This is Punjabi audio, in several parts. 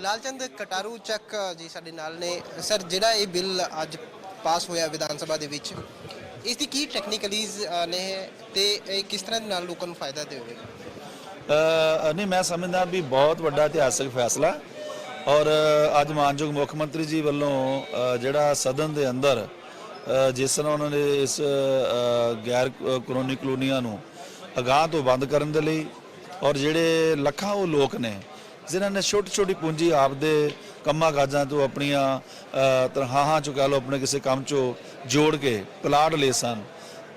ਲਾਲਚੰਦ ਕਟਾਰੂ ਚੱਕ ਜੀ ਸਾਡੇ ਨਾਲ ਨੇ। ਸਰ, ਜਿਹੜਾ ਇਹ ਬਿੱਲ ਅੱਜ ਪਾਸ ਹੋਇਆ ਵਿਧਾਨ ਸਭਾ ਦੇ ਵਿੱਚ, ਇਸ ਦੀ ਕੀ ਟੈਕਨੀਕਲੀਜ਼ ਨੇ ਤੇ ਇਹ ਕਿਸ ਤਰ੍ਹਾਂ ਦੇ ਨਾਲ ਲੋਕਾਂ ਨੂੰ ਫਾਇਦਾ ਦੇਵੇਗਾ ਨਹੀਂ, ਮੈਂ ਸਮਝਦਾ ਵੀ ਬਹੁਤ ਵੱਡਾ ਇਤਿਹਾਸਕ ਫੈਸਲਾ। ਔਰ ਅੱਜ ਮਾਨਯੋਗ ਮੁੱਖ ਮੰਤਰੀ ਜੀ ਵੱਲੋਂ ਜਿਹੜਾ ਸਦਨ ਦੇ ਅੰਦਰ ਜਿਸ ਤਰ੍ਹਾਂ ਉਹਨਾਂ ਨੇ ਇਸ ਗੈਰ ਕ- ਕਾਨੂੰਨੀ ਕਲੋਨੀਆਂ ਨੂੰ ਅਗਾਹ ਤੋਂ ਬੰਦ ਕਰਨ ਦੇ ਲਈ, ਔਰ ਜਿਹੜੇ ਲੱਖਾਂ ਉਹ ਲੋਕ ਨੇ ਜਿਨ੍ਹਾਂ ਨੇ ਛੋਟੀ ਛੋਟੀ ਪੂੰਜੀ ਆਪਦੇ ਕੰਮਾਂ ਕਾਜਾਂ ਤੋਂ ਆਪਣੀਆਂ ਤਨਖਾਹਾਂ ਚੋਂ ਕਹ ਲਓ ਆਪਣੇ ਕਿਸੇ ਕੰਮ ਚੋਂ ਜੋੜ ਕੇ ਪਲਾਟ ਲਏ ਸਨ।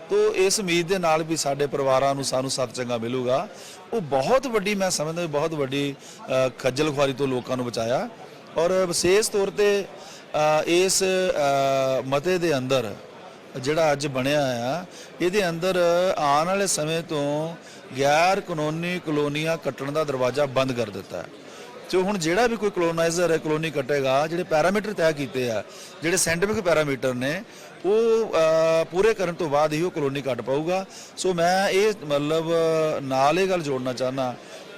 ਤੋ ਇਸ ਉਮੀਦ ਦੇ ਨਾਲ ਵੀ ਸਾਡੇ ਪਰਿਵਾਰਾਂ ਨੂੰ ਸਾਨੂੰ ਸੱਤ ਚੰਗਾ ਮਿਲੂਗਾ। ਉਹ ਬਹੁਤ ਵੱਡੀ ਮੈਂ ਸਮਝਦਾ ਵੀ ਬਹੁਤ ਵੱਡੀ ਖੱਜਲ ਖੁਆਰੀ ਤੋਂ ਲੋਕਾਂ ਨੂੰ ਬਚਾਇਆ। ਔਰ ਵਿਸ਼ੇਸ਼ ਤੌਰ ਤੇ ਇਸ ਮਤੇ ਦੇ ਅੰਦਰ ਜਿਹੜਾ ਅੱਜ ਬਣਿਆ ਆ, ਇਹਦੇ ਅੰਦਰ ਆਉਣ ਵਾਲੇ ਸਮੇਂ ਤੋਂ ਗੈਰ ਕਾਨੂੰਨੀ ਕਲੋਨੀਆਂ ਕੱਟਣ ਦਾ ਦਰਵਾਜ਼ਾ ਬੰਦ ਕਰ ਦਿੱਤਾ ਹੈ। ਤੇ ਹੁਣ ਜਿਹੜਾ ਵੀ ਕੋਈ ਕਲੋਨਾਈਜ਼ਰ ਹੈ, ਕਲੋਨੀ ਕੱਟੇਗਾ, ਜਿਹੜੇ ਪੈਰਾਮੀਟਰ ਤੈਅ ਕੀਤੇ ਆ, ਜਿਹੜੇ ਸਾਇੰਟਿਫਿਕ ਪੈਰਾਮੀਟਰ ਨੇ, ਉਹ ਪੂਰੇ ਕਰਨ ਤੋਂ ਬਾਅਦ ਹੀ ਉਹ ਕਲੋਨੀ ਕੱਟ ਪਾਊਗਾ। ਸੋ ਮੈਂ ਇਹ ਮਤਲਬ, ਨਾਲ ਇਹ ਗੱਲ ਜੋੜਨਾ ਚਾਹਨਾ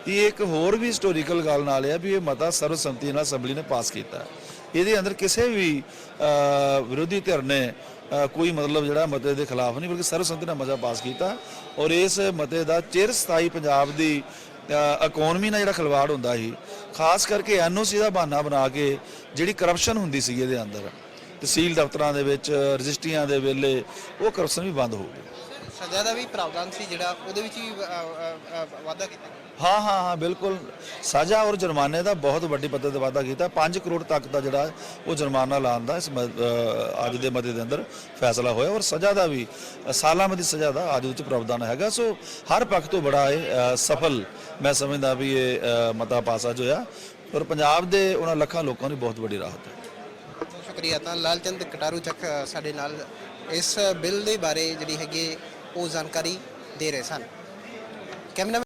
ਕਿ ਇੱਕ ਹੋਰ ਵੀ ਹਿਸਟੋਰੀਕਲ ਗੱਲ ਨਾਲ ਹੈ ਵੀ ਇਹ ਮਤਾ ਸਰਵਸੰਮਤੀ ਨਾਲ ਅਸੈਂਬਲੀ ਨੇ ਪਾਸ ਕੀਤਾ ਇਹਦੇ ਅੰਦਰ ਕਿਸੇ ਵੀ ਵਿਰੋਧੀ ਧਿਰ ਨੇ ਕੋਈ ਮਤਲਬ ਜਿਹੜਾ ਮਤੇ ਦੇ ਖਿਲਾਫ ਨਹੀਂ, ਬਲਕਿ ਸਰਵਸੰਮਤੀ ਨਾਲ ਮਤਾ ਪਾਸ ਕੀਤਾ। ਔਰ ਇਸ ਮਤੇ ਦਾ ਚਿਰ ਸਥਾਈ ਪੰਜਾਬ ਦੀ ਇਕਨੋਮੀ ਨਾਲ ਜਿਹੜਾ ਖਿਲਵਾੜ ਹੁੰਦਾ ਸੀ, ਖਾਸ ਕਰਕੇ ਐਨਓਸੀ ਦਾ ਬਹਾਨਾ ਬਣਾ ਕੇ ਜਿਹੜੀ ਕਰਪਸ਼ਨ ਹੁੰਦੀ ਸੀ ਇਹਦੇ ਅੰਦਰ, ਤਹਿਸੀਲ ਦਫ਼ਤਰਾਂ ਦੇ ਵਿੱਚ, ਰਜਿਸਟਰੀਆਂ ਦੇ ਵੇਲੇ, ਉਹ ਕਰਪਸ਼ਨ ਵੀ ਬੰਦ ਹੋ ਗਈ। ਸਜ਼ਾ ਦਾ ਵੀ ਪ੍ਰਾਵਧਾਨ ਸੀ ਜਿਹੜਾ ਉਹਦੇ ਵਿੱਚ ਵੀ ਵਾਅਦਾ ਕੀਤਾ। ਹਾਂ ਹਾਂ ਹਾਂ ਬਿਲਕੁਲ। ਸਜ਼ਾ ਔਰ ਜੁਰਮਾਨੇ ਦਾ ਬਹੁਤ ਵੱਡੀ ਪੱਧਰ ਤੇ ਵਾਅਦਾ ਕੀਤਾ। 5 ਕਰੋੜ ਤੱਕ ਦਾ ਜਿਹੜਾ ਉਹ ਜੁਰਮਾਨਾ ਲਾਉਣ ਦਾ ਇਸ ਅੱਜ ਦੇ ਮਤੇ ਦੇ ਅੰਦਰ ਫੈਸਲਾ ਹੋਇਆ ਔਰ ਸਜ਼ਾ ਦਾ ਵੀ ਸਾਲਾਂ ਮਦੀ ਸਜ਼ਾ ਦਾ ਅੱਜ ਵਿੱਚ ਪ੍ਰਾਵਧਾਨ ਹੈਗਾ। ਸੋ ਹਰ ਪੱਖ ਤੋਂ ਬੜਾ ਇਹ ਸਫਲ ਮੈਂ ਸਮਝਦਾ ਵੀ ਇਹ ਮਤਾ ਪਾਸ ਅੱਜ ਹੋਇਆ। ਔਰ ਪੰਜਾਬ ਦੇ ਉਹਨਾਂ ਲੱਖਾਂ ਲੋਕਾਂ ਨੂੰ ਬਹੁਤ ਵੱਡੀ ਰਾਹਤ ਹੈ। ਸ਼ੁਕਰੀਆ ਤਾਂ। ਲਾਲਚੰਦ ਕਟਾਰੂ ਚੱਕ ਸਾਡੇ ਨਾਲ ਇਸ ਬਿੱਲ ਦੇ ਬਾਰੇ ਜਿਹੜੀ ਹੈਗੀ ਉਹ ਜਾਣਕਾਰੀ ਦੇ ਰਹੇ ਸਨ। ਕੈਮਰਾ